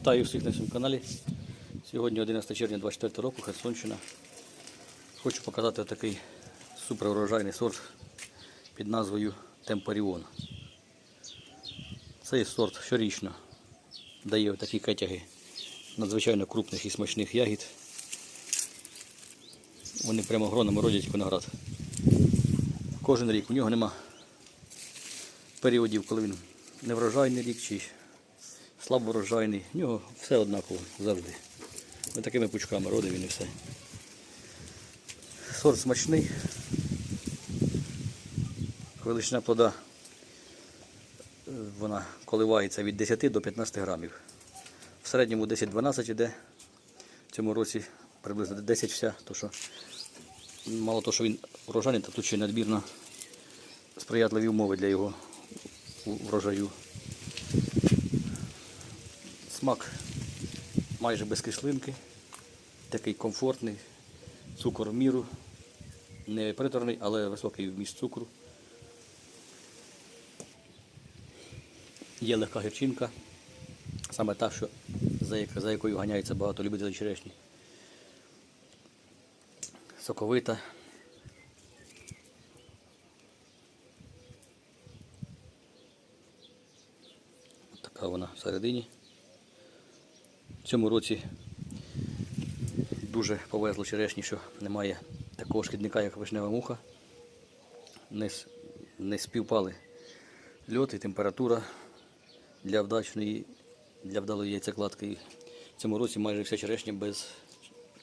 Вітаю всіх на цьому каналі. Сьогодні 11 червня 24 року, Херсонщина. Хочу показати такий суперурожайний сорт під назвою Темпоріон. Цей сорт щорічно дає такі кетяги надзвичайно крупних і смачних ягід. Вони прямо гронами родять виноград. Кожен рік у нього нема періодів, коли він неврожайний рік чи слаборожайний. В нього все однаково завжди. Ми такими пучками родив він і все. Сорт смачний. Величина плода вона коливається від 10 до 15 грамів. В середньому 10-12 іде. В цьому році приблизно 10 вся, то що мало того, що він врожайний, то тут ще надмірно сприятливі умови для його врожаю. Смак майже без кислинки, такий комфортний, цукор в міру, не приторний, але високий вміст цукру. Є легка гірчинка, саме та, що, за, якою ганяється багато любителів черешні. Соковита. Така вона всередині. Цьому році дуже повезло черешні, що немає такого шкідника, як вишнева муха. Не, не співпали льот і температура для вдачної, для вдалої яйцекладки. В цьому році майже вся черешня без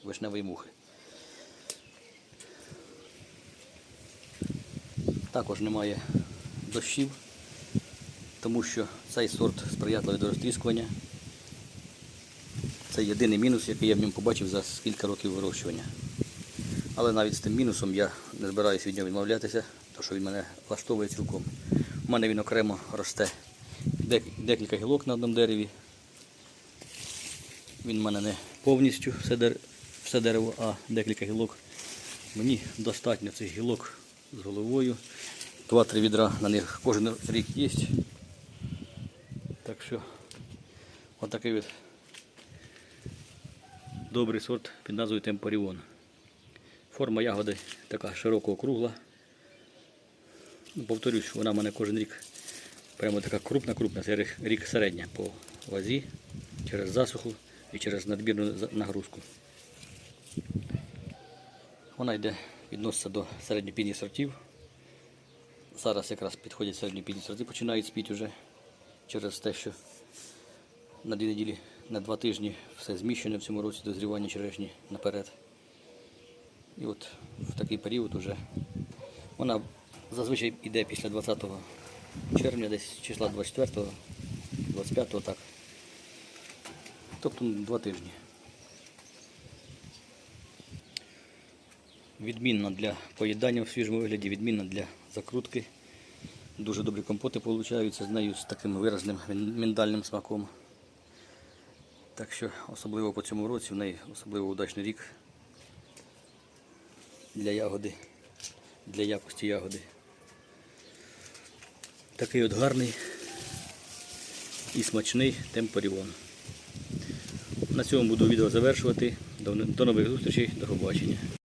вишневої мухи. Також немає дощів, тому що цей сорт сприятливий до розтріскування. Це єдиний мінус, який я в ньому побачив за кілька років вирощування. Але навіть з тим мінусом я не збираюся від нього відмовлятися, тому що він мене влаштовує цілком. У мене він окремо росте дек- декілька гілок на одному дереві. Він в мене не повністю все дерево, а декілька гілок. Мені достатньо цих гілок з головою. Два-три відра на них кожен рік є. Так що отакий от добрий сорт під назвою Темпоріон. Форма ягоди така широко округла. Повторюсь, вона в мене кожен рік прямо така крупна-крупна. Це рік- середня по вазі через засуху і через надмірну нагрузку. Вона йде, відноситься до середньопідніх сортів. Зараз якраз підходять середньопідні сорти, починають спіти вже через те, що на дві неділі, на два тижні все зміщене в цьому році дозрівання черешні наперед. І от в такий період уже вона зазвичай йде після 20 червня, десь числа 24, 25 так. Тобто два тижні. Відмінна для поїдання в свіжому вигляді, відмінна для закрутки. Дуже добрі компоти получаються з нею з таким виразним міндальним смаком. Так що особливо по цьому році в неї особливо удачний рік для ягоди, для якості ягоди. Такий от гарний і смачний темпоріон. На цьому буду відео завершувати. До нових зустрічей, до побачення.